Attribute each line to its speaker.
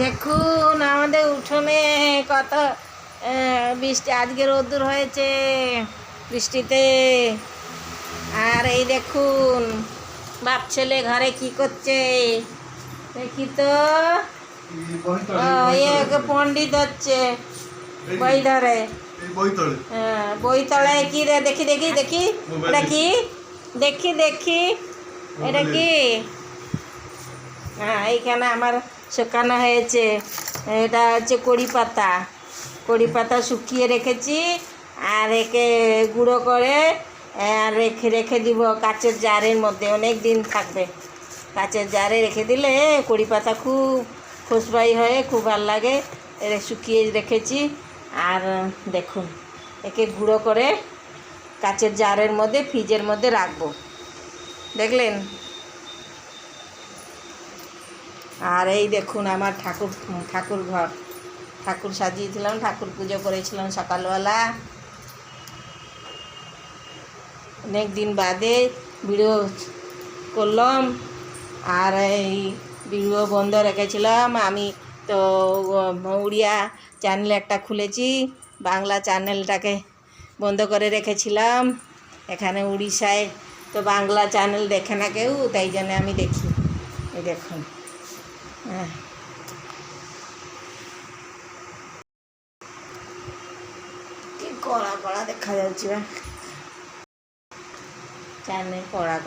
Speaker 1: দেখুন আমাদের উঠোনে কত বৃষ্টি আজকে রোদ্দুর হয়েছে বৃষ্টিতে। আর এই দেখুন বাপ ছেলে ঘরে কি করছে? দেখি তো। পণ্ডিত হচ্ছে বই ধরে হ্যাঁ, বই তলায় কি রে? দেখি দেখি দেখি। এটা কি? দেখি দেখি। এটা কি? হ্যাঁ এইখানে আমার শুকানো হয়েছে। এটা হচ্ছে কড়ি পাতা। কড়ি পাতা শুকিয়ে রেখেছি আর একে গুঁড়ো করে আর রেখে রেখে দিব কাচের জারের মধ্যে। অনেক দিন থাকবে। কাচের জারে রেখে দিলে কড়ি পাতা খুব খুশবাই হয়ে, খুব ভালো লাগে। এর শুকিয়ে রেখেছি। আর দেখুন, একে গুঁড়ো করে কাচের জারের মধ্যে, ফ্রিজের মধ্যে রাখব। দেখলেন? আর এই দেখুন আমার ঠাকুর ঠাকুর ঘর। ঠাকুর সাজিয়েছিলাম, ঠাকুর পুজো করেছিলাম সকালবেলা। অনেক দিন বাদে ভিডিও করলাম, আর এই ভিডিও বন্ধ রেখেছিলাম। আমি তো উড়িয়া চ্যানেল একটা খুলেছি, বাংলা চ্যানেলটাকে বন্ধ করে রেখেছিলাম। এখানে উড়িষ্যায় তো বাংলা চ্যানেল দেখে না কেউ, তাই জন্য আমি দেখি। দেখুন। কি କଳା କଳା যাচ্ছে বা চ্যানেল কড়া?